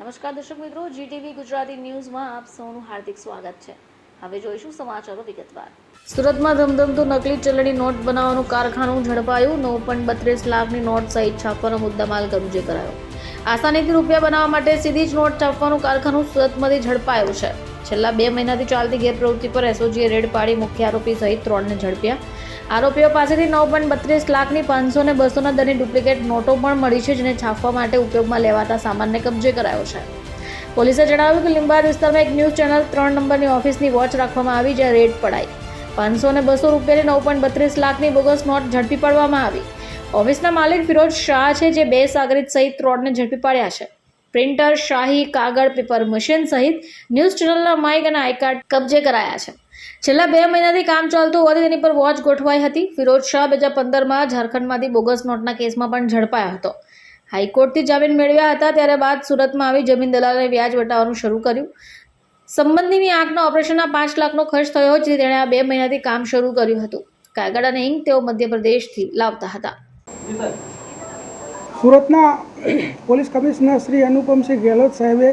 નમસ્કાર દર્શક મિત્રો જીટીવી ગુજરાતી ન્યૂઝમાં આપ સૌનું હાર્દિક સ્વાગત છે. હવે જોઈશું સમાચારો વિગતવાર. સુરતમાં ધમધમતું નકલી ચલણી નોટ બનાવવાનું કારખાનું ઝડપાયું. નવ પોઈન્ટ બત્રીસ લાખની નોટ સહિત છાપવાનો મુદ્દામાલ કબજે કરાયો. આસાનીથી રૂપિયા બનાવવા માટે સીધી જ નોટ છાપવાનું કારખાનું સુરતમાંથી ઝડપાયું છે. છેલ્લા બે મહિનાથી ચાલતી ગેરપ્રવૃત્તિ પર એસઓજીએ રેડ પાડી મુખ્ય આરોપી સહિત ત્રણને ઝડપ્યા. આરોપીઓ પાસેથી નવ પોઈન્ટ બત્રીસ લાખની પાંચસો ને બસોના દરની ડુપ્લિકેટ નોટો પણ મળી છે, જેને છાપવા માટે ઉપયોગમાં લેવાતા સામાનને કબજે કરાયો છે. પોલીસે જણાવ્યું કે લીંબાદ વિસ્તારમાં એક ન્યૂઝ ચેનલ ત્રણ નંબરની ઓફિસની વોચ રાખવામાં આવી, જ્યાં રેડ પડાઈ. પાંચસો ને બસો રૂપિયાની નવ પોઈન્ટ બત્રીસ લાખની બોગસ નોટ ઝડપી પાડવામાં આવી. ઓફિસના માલિક ફિરોજ શાહ છે, જે બે સાગરીત સહિત ત્રણને ઝડપી પાડ્યા છે. પ્રિન્ટર, શાહી, કાગળ, પેપર, મશીન સહિત ન્યૂઝ ચેનલના માઇક અને આઈકાર્ડ કબજે કરાયા છે. છેલ્લા બે મહિનાથી કામ ચાલતું હોવાથી તેની પર વોચ ગોઠવાઈ હતી. ફિરોજ શાહ બે હજાર પંદરમાં ઝારખંડમાંથી બોગસ નોટના કેસમાં પણ ઝડપાયો હતો. હાઈકોર્ટથી જામીન મેળવ્યા હતા ત્યારે બાદ સુરતમાં આવી જમીન દલાલને વ્યાજ વટાવવાનું શરૂ કર્યું. સંબંધીની આંખના ઓપરેશનના પાંચ લાખનો ખર્ચ થયો, જેથી તેણે આ બે મહિનાથી કામ શરૂ કર્યું હતું. કાગળ અને ઇંક તેઓ મધ્યપ્રદેશથી લાવતા હતા. સુરતના પોલીસ કમિશનર શ્રી અનુપમસિંહ ગેહલોત સાહેબે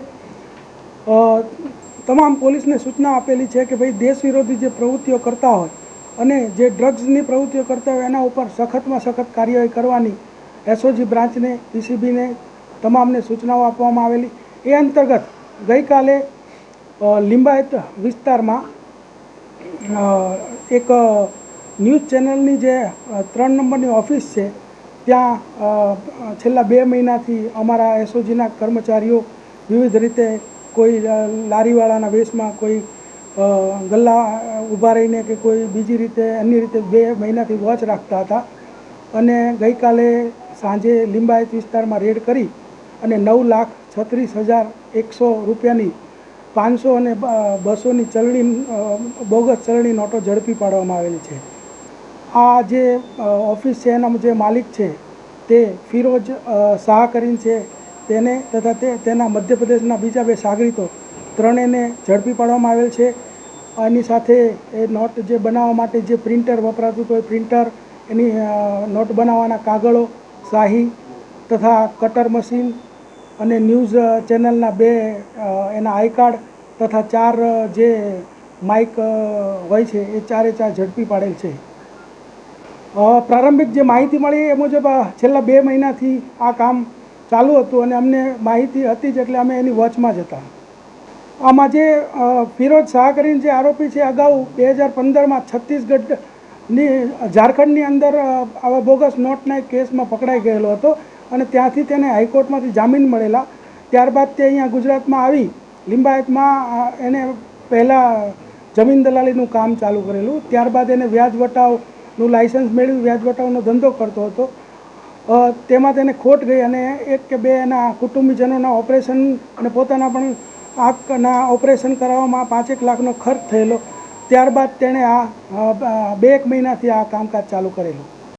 તમામ પોલીસને સૂચના આપેલી છે કે ભાઈ દેશ વિરોધી જે પ્રવૃત્તિઓ કરતા હોય અને જે ડ્રગ્સની પ્રવૃત્તિઓ કરતા હોય એના ઉપર સખતમાં સખત કાર્યવાહી કરવાની એસઓજી બ્રાન્ચને, પીસીબીને તમામને સૂચનાઓ આપવામાં આવેલી. એ અંતર્ગત ગઈકાલે લિંબાયત વિસ્તારમાં એક ન્યૂઝ ચેનલની જે ત્રણ નંબરની ઓફિસ છે ત્યાં છેલ્લા બે મહિનાથી અમારા એસઓજીના કર્મચારીઓ વિવિધ રીતે કોઈ લારીવાળાના વેશમાં કોઈ ગલ્લા ઊભા રહીને કે કોઈ બીજી રીતે, અન્ય રીતે બે મહિનાથી વોચ રાખતા હતા. અને ગઈકાલે સાંજે લિંબાયત વિસ્તારમાં રેડ કરી અને નવ લાખ છત્રીસ હજાર એકસો રૂપિયાની પાંચસો અને બસોની ચલણી બોગસ ચલણી નોટો ઝડપી પાડવામાં આવેલી છે. આ જે ઓફિસ છે એના જે માલિક છે, તે ફિરોજ શાહ કરીને છે. તેને તથા તે, તેના મધ્યપ્રદેશના બીજા બે સાગરીતો ત્રણેયને ઝડપી પાડવામાં આવેલ છે. એની સાથે એ નોટ જે બનાવવા માટે જે પ્રિન્ટર વપરાતું હતું એ પ્રિન્ટર, એની નોટ બનાવવાના કાગળો, શાહી તથા કટર મશીન અને ન્યૂઝ ચેનલના બે એના આઈ કાર્ડ તથા ચાર જે માઇક હોય છે, એ ચારે ચાર ઝડપી પાડેલ છે. પ્રારંભિક જે માહિતી મળી એ મુજબ છેલ્લા બે મહિનાથી આ કામ ચાલુ હતું અને અમને માહિતી હતી જ એટલે અમે એની વોચમાં જ હતા. આમાં જે ફિરોજ શાહ કરીને જે આરોપી છે અગાઉ બે હજાર પંદરમાં છત્તીસગઢની, ઝારખંડની અંદર આવા બોગસ નોટના એક કેસમાં પકડાઈ ગયેલો હતો અને ત્યાંથી તેને હાઈકોર્ટમાંથી જામીન મળેલા. ત્યારબાદ તે અહીંયા ગુજરાતમાં આવી. લિંબાયતમાં એને પહેલાં જમીન દલાલીનું કામ ચાલુ કરેલું. ત્યારબાદ એને વ્યાજ વટાવનું લાઇસન્સ મેળવી વ્યાજ વટાવનો ધંધો કરતો હતો. તેમાં તેને ખોટ ગઈ અને એક કે બે એના કુટુંબીજનોના ઓપરેશન અને પોતાના પણ આંખના ઓપરેશન કરાવવામાં પાંચેક લાખનો ખર્ચ થયેલો. ત્યારબાદ તેણે આ બે એક મહિનાથી આ કામકાજ ચાલુ કરેલું.